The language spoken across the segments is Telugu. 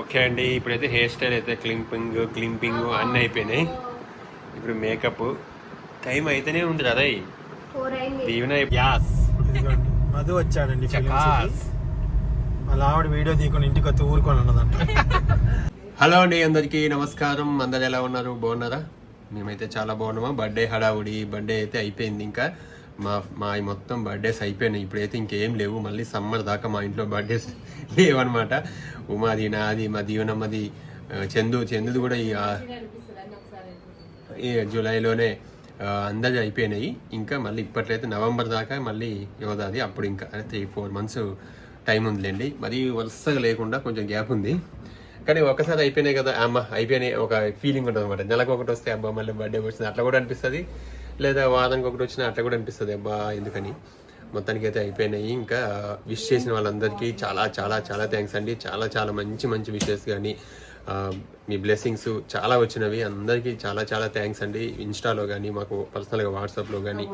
ఓకే అండి. ఇప్పుడైతే హెయిర్ స్టైల్ అయితే క్లింపింగ్ క్లింపింగ్ అన్నీ అయిపోయినాయి. ఇప్పుడు మేకప్. టైం అయితేనే ఉంది కదా దీవెన యాస్ మధు వచ్చాడండి. సిటీ. వాళ్ళ ఆవిడ వీడియో తీయకుండా ఇంటికి వచ్చి ఊరుకొని ఉన్నదంట. హలో అండి అందరికీ నమస్కారం. అందరు ఎలా ఉన్నారు? బాగున్నారా? మేమైతే చాలా బాగున్నామా. బర్త్డే హడావుడి బర్త్డే అయితే అయిపోయింది ఇంకా. మా మా మొత్తం బర్త్డేస్ అయిపోయినాయి. ఇప్పుడైతే ఇంకేం లేవు. మళ్ళీ సమ్మర్ దాకా మా ఇంట్లో బర్త్డేస్ లేవన్నమాట. ఉమాది నాది మా దీవనమ్మది చందు చందుది కూడా ఈ ఈ జూలైలోనే ఆ, అయిపోయినాయి. ఇంకా మళ్ళీ ఇప్పట్లయితే నవంబర్ దాకా మళ్ళీ యోధాది అప్పుడు ఇంకా త్రీ ఫోర్ మంత్స్ టైం ఉందిలేండి. మరి వరుసగా లేకుండా కొంచెం గ్యాప్ ఉంది. కానీ ఒకసారి అయిపోయినాయి కదా అమ్మ అయిపోయినాయి. ఒక ఫీలింగ్ ఉంటుంది అనమాట నెలకు ఒకటి వస్తే అబ్బా మళ్ళీ బర్త్డే వచ్చింది. అట్లా కూడా అనిపిస్తుంది. లేదా వారానికి ఒకటి వచ్చినా అట్లా కూడా అనిపిస్తుంది అబ్బా ఎందుకని? మొత్తానికి అయితే అయిపోయినాయి. ఇంకా విష్ చేసిన వాళ్ళందరికీ చాలా చాలా చాలా థ్యాంక్స్ అండి. చాలా చాలా మంచి మంచి విషెస్ కానీ మీ బ్లెస్సింగ్స్ చాలా వచ్చినవి. అందరికీ చాలా చాలా థ్యాంక్స్ అండి. ఇన్స్టాలో కానీ మాకు పర్సనల్గా వాట్సాప్లో కానీ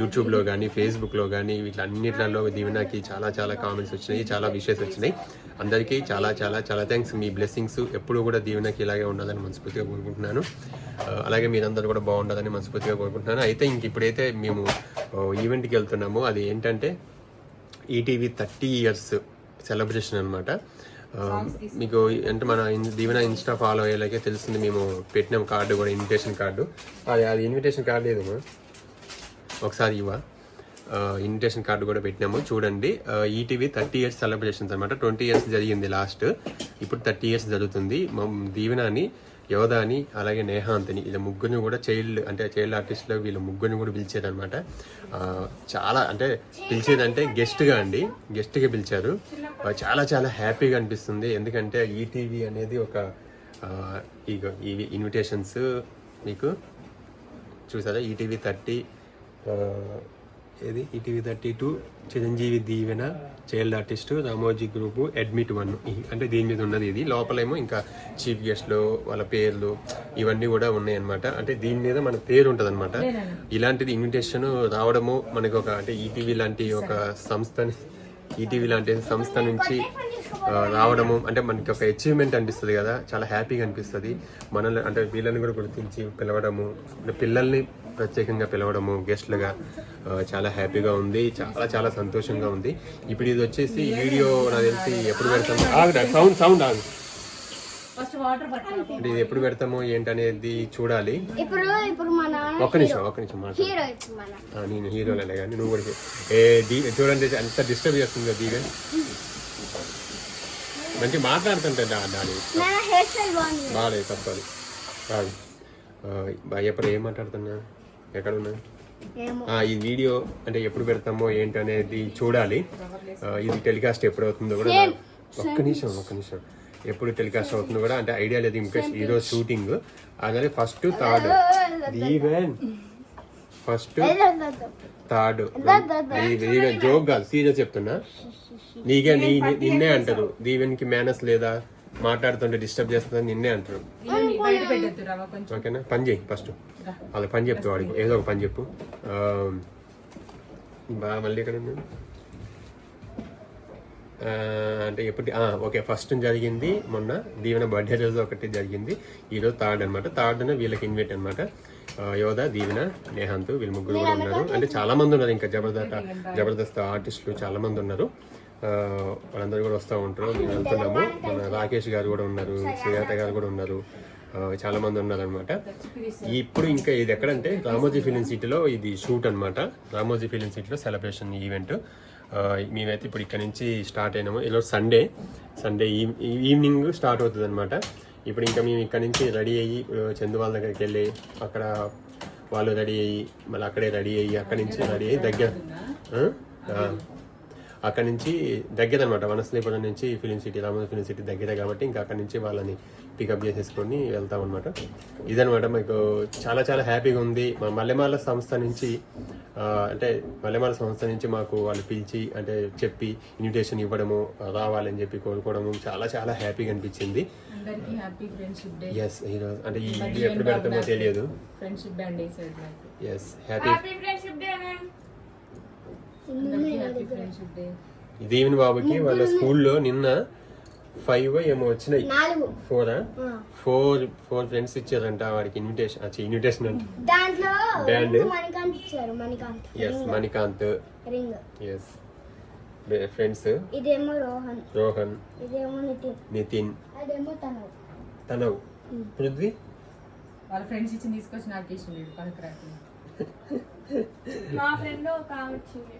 యూట్యూబ్లో కానీ ఫేస్బుక్లో కానీ వీటిలన్నిట్లలో దీవెనాకి చాలా చాలా కామెంట్స్ వచ్చినాయి. చాలా విషెస్ వచ్చినాయి. అందరికీ చాలా చాలా చాలా థ్యాంక్స్ మీ బ్లెస్సింగ్స్ ఎప్పుడు కూడా దీవెనకి ఇలాగే ఉండాలని మనస్ఫూర్తిగా కోరుకుంటున్నాను. ఆ, అలాగే మీరందరూ కూడా బాగుండాలని మనస్ఫూర్తిగా కోరుకుంటున్నాను. అయితే ఇంక ఇప్పుడైతే మేము ఈవెంట్కి వెళ్తున్నాము. అది ఏంటంటే ఈటీవీ థర్టీ ఇయర్స్ సెలబ్రేషన్ అనమాట మీకు అంటే మన దీవెన ఇన్స్టా ఫాలో అయ్యేలాగే తెలుస్తుంది మేము పెట్టినాం కార్డు కూడా ఇన్విటేషన్ కార్డు. అది అది ఇన్విటేషన్ కార్డు ఏదమ్మా? ఒకసారి ఇవ్వ? ఇన్విటేషన్ కార్డు కూడా పెట్టినాము. చూడండి ఈటీవీ థర్టీ ఇయర్స్ సెలబ్రేషన్స్ అనమాట ట్వంటీ ఇయర్స్ జరిగింది లాస్ట్. ఇప్పుడు థర్టీ ఇయర్స్ జరుగుతుంది. దీవెనాని యోధాని అలాగే నేహాంత్ని వీళ్ళ ముగ్గురిని కూడా చైల్డ్ అంటే చైల్డ్ ఆర్టిస్ట్లో వీళ్ళ ముగ్గురిని కూడా పిలిచారనమాట చాలా అంటే పిలిచేదంటే గెస్ట్గా అండి. గెస్ట్గా పిలిచారు. చాలా చాలా హ్యాపీగా అనిపిస్తుంది. ఎందుకంటే ఈటీవీ అనేది ఒక ఆ, ఇవి ఇన్విటేషన్స్ మీకు చూసారా? ఈటీవీ థర్టీ ఏది ETV thirty two Chiranjeevi Deevena child artist Ramoji group admit one. అంటే దీని మీద ఉన్నది ఇది. లోపలేమో ఇంకా చీఫ్ గెస్ట్లు వాళ్ళ పేర్లు ఇవన్నీ కూడా ఉన్నాయి అనమాట అంటే దీని మీద మన పేరు ఉంటుంది అనమాట ఇలాంటిది ఇన్విటేషన్ రావడము మనకి ఒక అంటే ఈటీవీ లాంటి ఒక సంస్థని ఈటీవీ లాంటి సంస్థ నుంచి రావడము అంటే మనకి ఒక అచీవ్మెంట్ అనిపిస్తుంది కదా. చాలా హ్యాపీగా అనిపిస్తుంది. మనల్ని అంటే వీళ్ళని కూడా గుర్తించి పిలవడము పిల్లల్ని ప్రత్యేకంగా పిలవడము గెస్ట్లుగా చాలా హ్యాపీగా ఉంది. చాలా చాలా సంతోషంగా ఉంది. ఇప్పుడు ఇది వచ్చేసి వీడియో నాకు తెలిసి ఎప్పుడు పెడతాము? ఆగురా సౌండ్ సౌండ్ ఆగు ఫస్ట్ వాటర్ పట్టాలి అంటే ఇది ఎప్పుడు పెడతాము ఏంటనేది చూడాలి. ఒక్క నిమిషం ఒక్క నిమిషం మాట్లాడు. హీరో ఇప్పుడు మన ఆ, నేను హీరోలే కానీ నువ్వు కూడా ఏ దీ చూడండి అంత డిస్టర్బ్ చేస్తుంది దీవెన్ మంచి మాట్లాడుతుంటే దాని బాగాలేదు తప్పదు. కాదు. భయపడి ఏం మాట్లాడుతున్నా? ఎక్కడ ఉన్నా ఏమో. ఆ, ఈ వీడియో అంటే ఎప్పుడు పెడతామో ఏంటనేది చూడాలి. ఆ, ఇది టెలికాస్ట్ ఎప్పుడు అవుతుందో కూడా ఒక్క నిమిషం ఒక్క నిమిషం. ఎప్పుడు టెలికాస్ట్ అవుతుందో కూడా అంటే ఐడియా లేదు ఇంకా ఈరోజు షూటింగ్ అలాగే ఫస్ట్ థర్డ్ దీవెన్ ఫస్ట్ థర్డ్ జోక్ కాదు సీరియస్ చెప్తున్నా. నీకే నీ- నిన్నే అంటారు. దీవెన్కి మేనస్ లేదా? మాట్లాడుతుంటే డిస్టర్బ్ చేస్తుందని నిన్నే అంటారు. ఓకేనా? పని చేయి ఫస్ట్ వాళ్ళ పని చెప్తా వాడికి. ఏదో ఒక పని చెప్పు. ఆ, బా మళ్ళీ ఎక్కడ అంటే ఎప్పుడు ఆ, ఓకే ఫస్ట్ జరిగింది మొన్న. దీవెన బర్త్డే రోజు ఒకటి జరిగింది. ఈరోజు థర్డ్ అనమాట థర్డ్ వీళ్ళకి ఇన్వైట్ అనమాట యోధ దీవెన నేహాంత్ వీళ్ళు ముగ్గురు కూడా ఉన్నారు. అంటే చాలా మంది ఉన్నారు ఇంకా జబర్దస్త్ జబర్దస్త్ ఆర్టిస్టులు చాలా మంది ఉన్నారు. వాళ్ళందరూ కూడా వస్తూ ఉంటారు. మేము వెళ్తున్నాము. మన రాకేష్ గారు కూడా ఉన్నారు శ్రీయాత గారు కూడా ఉన్నారు. చాలా మంది ఉన్నారు అనమాట ఇప్పుడు ఇంకా ఇది ఎక్కడంటే రామోజీ ఫిలిం సిటీలో ఇది షూట్ అనమాట రామోజీ ఫిలిం సిటీలో సెలబ్రేషన్ ఈవెంట్. మేమైతే ఇప్పుడు ఇక్కడ నుంచి స్టార్ట్ అయినాము. ఈరోజు సండే. సండే ఈవినింగ్ స్టార్ట్ అవుతుంది అనమాట ఇప్పుడు ఇంకా మేము ఇక్కడ నుంచి రెడీ అయ్యి చందువాళ్ళ చందు వాళ్ళ దగ్గరికి వెళ్ళి అక్కడ వాళ్ళు రెడీ అయ్యి మళ్ళీ అక్కడే రెడీ అయ్యి అక్కడి నుంచి రెడీ అయ్యి దగ్గర అక్కడ నుంచి దగ్గర అనమాట వనస్థలీపురం నుంచి film city Ramoji film city దగ్గరే కాబట్టి ఇంకా అక్కడ నుంచి వాళ్ళని పికప్ చేసేసుకొని వెళ్తాం అనమాట ఇదనమాట మీకు చాలా చాలా హ్యాపీగా ఉంది. మా మల్లెమాల సంస్థ నుంచి అంటే మల్లెమాల సంస్థ నుంచి మాకు వాళ్ళు పిలిచి అంటే చెప్పి ఇన్విటేషన్ ఇవ్వడము రావాలని చెప్పి కోరుకోవడము చాలా చాలా హ్యాపీగా అనిపించింది. ఎస్ ఈరోజు అంటే ఈ ఎప్పుడు పెడతామో తెలియదు. ఎస్ హ్యాపీ అందరికి హ్యాపీ ఫ్రెండ్షిప్ డే దేవిని బాబుకి వాళ్ళ స్కూల్లో నిన్న ఫైవ్ ఏమో వచ్చినాయి. ఫోరా ఆ. ఫోర్ ఫోర్ ఫ్రెండ్స్ ఇచ్చారంట వాడికి ఇన్విటేషన్ వచ్చి ఇన్విటేషన్ అంట. దాంట్లో Manikanth Manikanth. Yes. Manikanth. Ring. Yes friends ఇదేమో రోహన్. రోహన్. ఇదేమో నితిన్. నితిన్. అదేమో తను తనవ్. పృథ్వీ? వాళ్ళ ఫ్రెండ్స్ ఇచ్చి తీసుకొచ్చి నాకు ఇచ్చింది పనికిరాకి. మా ఫ్రెండ్ ఒక ఆమె వచ్చింది.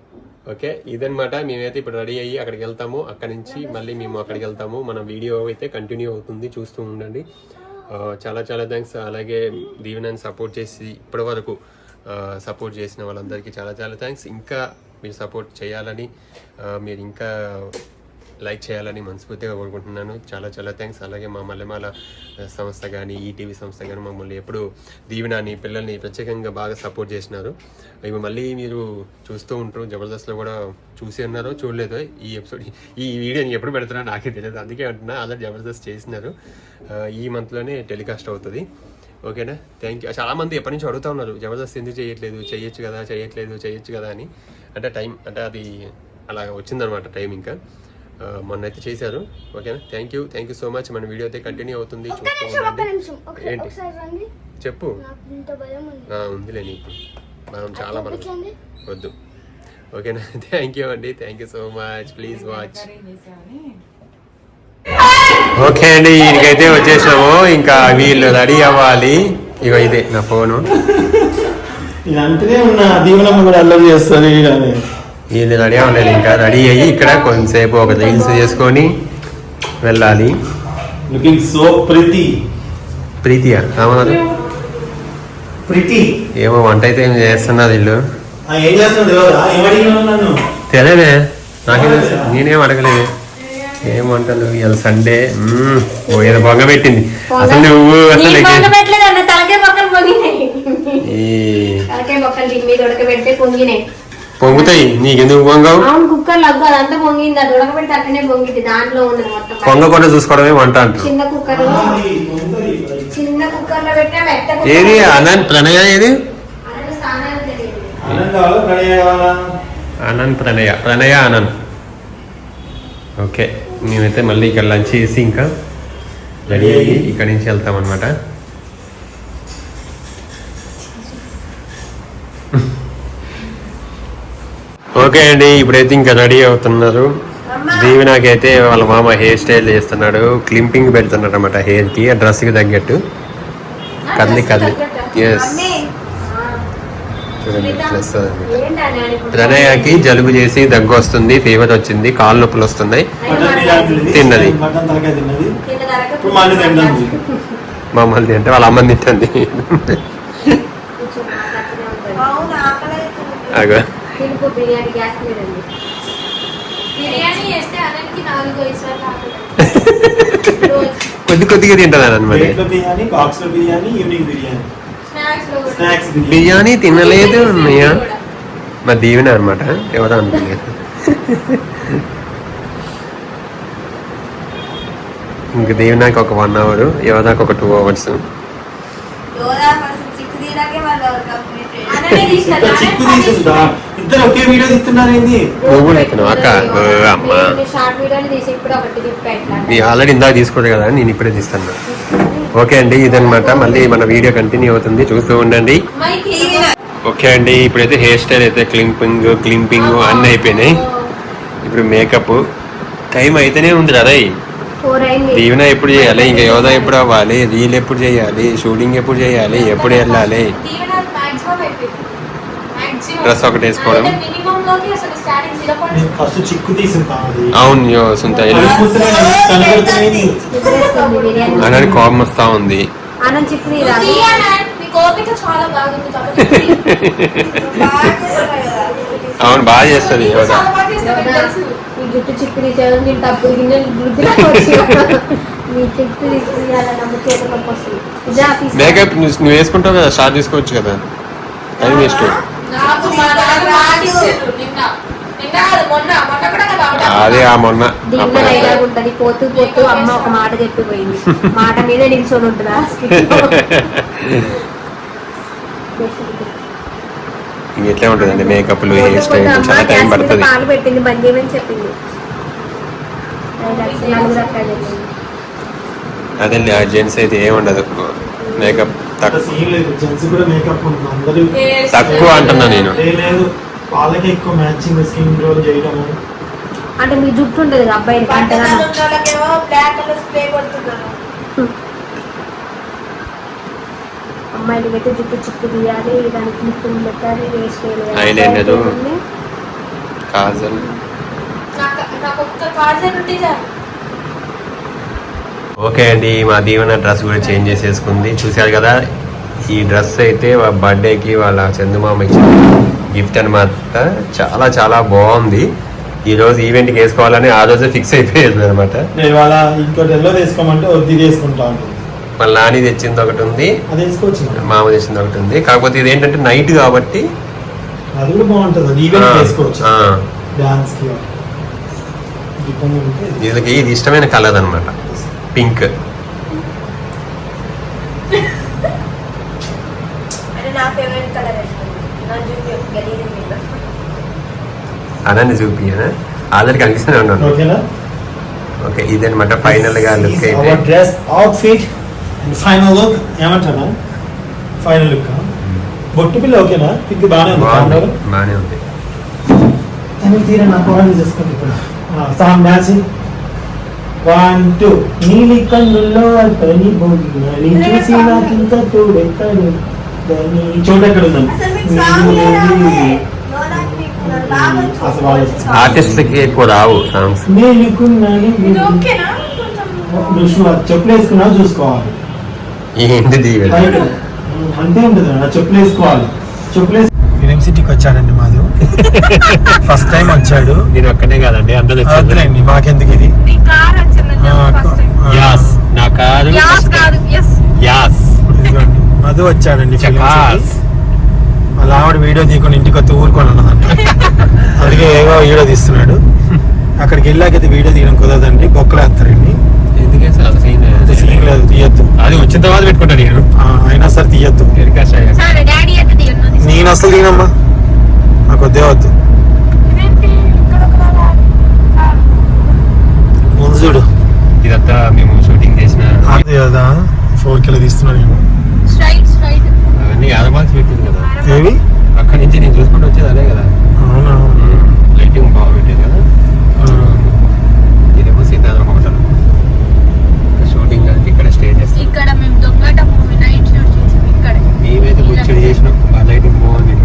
ఓకే ఇదన్నమాట. మేమైతే ఇప్పుడు రెడీ అయ్యి అక్కడికి వెళ్తాము. అక్కడి నుంచి మళ్ళీ మేము అక్కడికి వెళ్తాము. మన వీడియో అయితే కంటిన్యూ అవుతుంది. చూస్తూ ఉండండి. చాలా చాలా థ్యాంక్స్. అలాగే దీవెనని సపోర్ట్ చేసి ఇప్పటి వరకు సపోర్ట్ చేసిన వాళ్ళందరికీ చాలా చాలా థ్యాంక్స్. ఇంకా మీరు సపోర్ట్ చేయాలని మీరు ఇంకా లైక్ చేయాలని మనస్ఫూర్తిగా కోరుకుంటున్నాను. చాలా చాలా థ్యాంక్స్. అలాగే మా మల్లెమాల సంస్థ కానీ ఈటీవీ సంస్థ కానీ మమ్మల్ని ఎప్పుడు దీవెనాన్ని పిల్లల్ని ప్రత్యేకంగా బాగా సపోర్ట్ చేసినారు. ఇవి మళ్ళీ మీరు చూస్తూ ఉంటారు జబర్దస్త్లో కూడా చూసి ఉన్నారో చూడలేదో ఈ ఎపిసోడ్ ఈ వీడియోని ఎప్పుడు పెడతారో నాకే తెలియదు. అందుకే అంటున్నా అలా జబర్దస్త్ చేసినారు. ఈ మంత్లోనే టెలికాస్ట్ అవుతుంది. ఓకేనా? Thank you. చాలా మంది ఎప్పటి నుంచి అడుగుతా ఉన్నారు జబర్దస్త్ ఎందుకు చేయట్లేదు? చేయొచ్చు కదా చేయట్లేదు చేయొచ్చు కదా అని. అంటే టైం అంటే అది అలా వచ్చిందనమాట టైం ఇంకా. ఆ, మొన్న అయితే చేశారు. ఓకేనా? Thank you thank you so much మన వీడియో అయితే కంటిన్యూ అవుతుంది. ఏంటి? చెప్పు. నాకు ఇంత భయం ఉంది. ఆ, ఉందిలే నీకు. మనం చాలా మనం వద్దు. ఓకేనా? థ్యాంక్ యూ అండి. Thank you so much please watch okay అండి ఈయనకైతే వచ్చేసాము ఇంకా వీళ్ళు రెడీ అవ్వాలి. ఇగో ఇదే నా ఫోను. ఇది అంటేనే ఉన్న దీవెనమ్మ కూడా అల్లరి చేస్తుంది వీళ్ళు రెడీ అవ్వలేదు ఇంకా రెడీ అయ్యి ఇక్కడ కొంతసేపు ఒక రీల్స్ చేసుకొని వెళ్ళాలి. లుకింగ్ సో ప్రితి ప్రీతియా అవునారు ప్రితి ఏమో వంట అయితే ఏం చేస్తున్నారు వీళ్ళు? ఏం చేస్తున్నావు తెలియదా? నాకే నేనేం అడగలేదు. ఏం వంటలు? ఇవాళ సండే ఏదో బొంగ పెట్టింది. అసలు నువ్వు అసలు పెట్టలేదు అన్న తలకే పక్కన పొంగినాయి. ఈ తలకే పక్కన దీని మీద ఉడకబెడితే పొంగినాయి. పొంగుతాయి? నీకెందుకు పొంగవు? అవును కుక్కర్ లగ్గు అదంతా పొంగింది. అది ఉడకబెడితే అట్లనే పొంగింది దాంట్లో ఉన్నది మొత్తం పొంగకుండా చూసుకోవడమే వంట అంటారు. చిన్న కుక్కర్లో చిన్న కుక్కర్లో పెట్టా మెత్త ఏది? అనంత్ ప్రణయ ఏది? స్థానాలు తెలియదు అనంత్ ప్రణయ ప్రణయ. అనంత్ ఓకే. మేమైతే మళ్ళీ ఇక్కడ లంచ్ చేసి ఇంకా రెడీ అయ్యి ఇక్కడి నుంచి వెళ్తాం ఓకే అండి ఇప్పుడైతే ఇంకా రెడీ అవుతున్నారు. దీవెనాకైతే వాళ్ళ మామ హెయిర్ స్టైల్ చేస్తున్నాడు. క్లింపింగ్ పెడుతున్నాడు అనమాట హెయిర్కి ఆ డ్రెస్కి తగ్గట్టు. కదిలి కదిలి ఎస్. ప్రణయకి జలుబు చేసి దగ్గు వస్తుంది ఫీవర్ వచ్చింది కాళ్ళు నొప్పులు వస్తున్నాయి. తిన్నది. మమ్మల్ని అంటే వాళ్ళ అమ్మని తింటుంది. అగో. తినుకో బిర్యానీ గ్యాస్ మీద ఉంది బిర్యానీ చేస్తే అదనికి నాలుగు ఐదు కొద్ది కొద్దిగా తింటుంది అనమాట biryani box biryani evening biryani. Snacks biryani. తినలేదు కూడా. మా దీవెన అనమాట ఎవరో అనుకున్నారు? ఇంక దీవెనకి ఒక వన్ అవర్ యువదాకి ఒక టూ అవర్స్ చిక్కు ఇద్దరు ఒకే వీడియో తీస్తున్నారు ఏంది? నువ్వు అక్క ఓ అమ్మ. షార్ట్ వీడియోని తీసి ఇప్పుడు ఒకటి తిప్పా ఇట్లా. నీ ఆల్రెడీ ఇందాక తీసుకోరు కదా నేను ఇప్పుడే తీస్తాను. ఓకే అండి ఇదన్నమాట. మళ్ళీ మన వీడియో కంటిన్యూ అవుతుంది. చూస్తూ ఉండండి. ఓకే అండి ఇప్పుడైతే హెయిర్ స్టైల్ అయితే క్లింపింగ్ క్లింపింగ్ అన్నీ అయిపోయినాయి. ఇప్పుడు మేకప్ టైం అయితేనే ఉంది కదా దీవెన ఎప్పుడు చేయాలి? ఇంకా యోధ ఎప్పుడు అవ్వాలి? రీల్ ఎప్పుడు చేయాలి? షూటింగ్ ఎప్పుడు చేయాలి? ఎప్పుడు వెళ్ళాలి? Dress ఒకటి వేసుకోవడం. అవును యో సుంత అలానే కోపం వస్తా ఉంది. అవును బాగా చేస్తుంది యోధ జుట్టు చిక్కు నేను గిన్నెలు. మేకప్ నువ్వు వేసుకుంటావు కదా స్టార్ట్ చేసుకోవచ్చు కదా. టైం వేస్ట్ నాకు మా నాన్న మాట ఇచ్చారు నిన్న. నిన్న కాదు మొన్న మొన్న కూడా కదా అవుట్ అదే ఆ మొన్న. ఉంటది. పోతూ పోతూ అమ్మ ఒక మాట చెప్పిపోయింది. మాట మీదే నిల్చొని ఉంటుంది ఎట్లా ఉంటుందండి మేకప్లు హెయిర్ స్టైల్ చాలా టైం పడుతుంది. పాలు పెట్టింది బంద్ చేయమని చెప్పింది. అదే ఆ జెంట్స్ అయితే ఏముండదు. మేకప్ తక్కువ అంటున్నా నేను. వాళ్ళకి ఎక్కువ మ్యాచింగ్ స్కిన్ రోల్ చేయడము అంటే మీ జుట్టు ఉంటుంది కదా కొడుతున్నారు. అమ్మాయిలకి అయితే జుట్టు చిక్కు తీయాలి దానికి క్లిప్పులు పెట్టాలి వేస్ట్ Eyeliner. కాజల్. నాకు నాకు ఒక్క కాజల్ ఉంటే చాలు. ఓకే అండి మా దీవెన డ్రెస్ కూడా చేంజ్ చేసేసుకుంది. చూశారు కదా ఈ డ్రెస్ అయితే వాళ్ళ బర్త్డేకి వాళ్ళ చందుమామ ఇచ్చిన గిఫ్ట్ అనమాట చాలా చాలా బాగుంది. ఈ రోజు ఈవెంట్కి వేసుకోవాలని ఆ రోజే ఫిక్స్ అయిపోయింది అనమాట ఇంకోటి ఎల్లో తీసుకోమంటే వద్దు మళ్ళీ నాని తెచ్చింది ఒకటి ఉంది. మామ తెచ్చింది ఒకటి ఉంది. కాకపోతే ఇది ఏంటంటే నైట్ కాబట్టి అది కూడా బాగుంటుంది. వీళ్ళకి ఇది ఇష్టమైన కలర్ అనమాట పింక్ అలానే చూపియనా ఆల్రెడీ కనిపిస్తూనే ఉన్నాను. ఓకేనా? ఓకే ఇదనమాట ఫైనల్గా లుక్ అయితే. Dress outfit and final look ఏమంటారా ఫైనల్ లుక్ బొట్టు పిల్ల ఓకేనా? ఇది బాగానే ఉంది. బాగానే ఉంది. తను తీరా నా కోడలు చేసుకోండి ఇప్పుడు. డాన్సింగ్ వన్ టూ నీలి కన్నుల్లో అతని బొగిన నీ చూసి నాకింత చూడెక్కడు దాన్ని చోటు ఎక్కడ ఎక్కువ రావు సాంగ్స్. మేలుకున్నాను చెప్పులు వేసుకున్నావు చూసుకోవాలి. అంతే ఉంటుంది నా చెప్పులు వేసుకోవాలి చెప్పులు ఫిలిం సిటీకి వచ్చాడండి మాధు. ఫస్ట్ టైం వచ్చాడు. నేను ఒక్కనే కాదండి అందరూ మాకెందుకు ఇది? యాస్ నా కారు యాస్ కాదు. ఎస్ యాస్. మధు వచ్చాడండి చకాస్. వాళ్ళ ఆవిడ వీడియో తీయకుండా ఇంటికి వచ్చి ఊరుకొని ఉన్నదంట. అందుకే ఏవో వీడియో తీస్తున్నాడు. అక్కడికి వెళ్ళాకైతే వీడియో తీయడం కుదరదండి. బొక్కలేస్తారండి ఎందుకే సార్? సీన్ లేదు. తీయద్దు. అది వచ్చిన తర్వాత పెట్టుకుంటా నేను. అయినా సరే తీయద్దు. ఎరికా సార్. సరే డాడీ అయితే తీయను నేను అసలు తీనమ్మా నాకు వద్దే వద్దు. ముందు చూడు. ఇదంతా మేము షూటింగ్ చేసిన అదే? కదా ఫోర్ కిలో తీస్తున్నా నేను. అవన్నీ ఆరమాల్సి పెట్టింది కదా. ఏవి? అక్కడి నుంచి నేను చూసుకుంటూ వచ్చేది అదే కదా. అవునా? లైటింగ్ బాగా పెట్టేది కదా. ఇదేమో సీతారాం హోటల్. షూటింగ్ కలిపి ఇక్కడ స్టే చేస్తాం. ఇక్కడ మేము దొంగట మూవీ నైట్ షూట్ చేసాం ఇక్కడ. మేమైతే కూర్చొని చేసినాం. ఆ లైటింగ్ బాగుంది.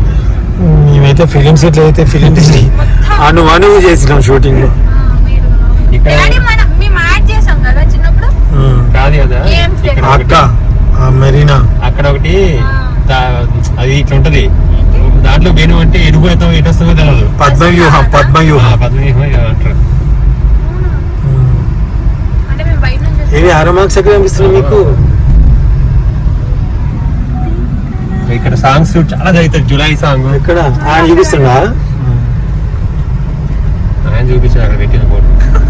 మేమైతే ఫిలిం సెట్లు అయితే ఫిలిం అను అను చేసినాం షూటింగ్ ఇక్కడ డాడీ మనం మేము యాడ్ చేసాం కదా చిన్నప్పుడు కాదు? కదా ఇక్కడ అక్క. మెరీనా. అక్కడ ఒకటి అది ఇట్లా ఉంటది. దాంట్లో బేను అంటే ఎటు పోతాం ఎటు వస్తుందో తెలియదు పద్మవ్యూహం పద్మవ్యూహం పద్మవ్యూహం. ఏదో అంటారు. అంటే మేము బయట నుంచి ఏవి ఆరో మార్క్స్ ఎక్కడ కనిపిస్తున్నాయి మీకు? ఇక్కడ సాంగ్స్ చాలా జరుగుతాయి. July song. ఎక్కడ? ఆయన చూపిస్తుందా ఆయన చూపించారు అక్కడ పెట్టిన బోర్డు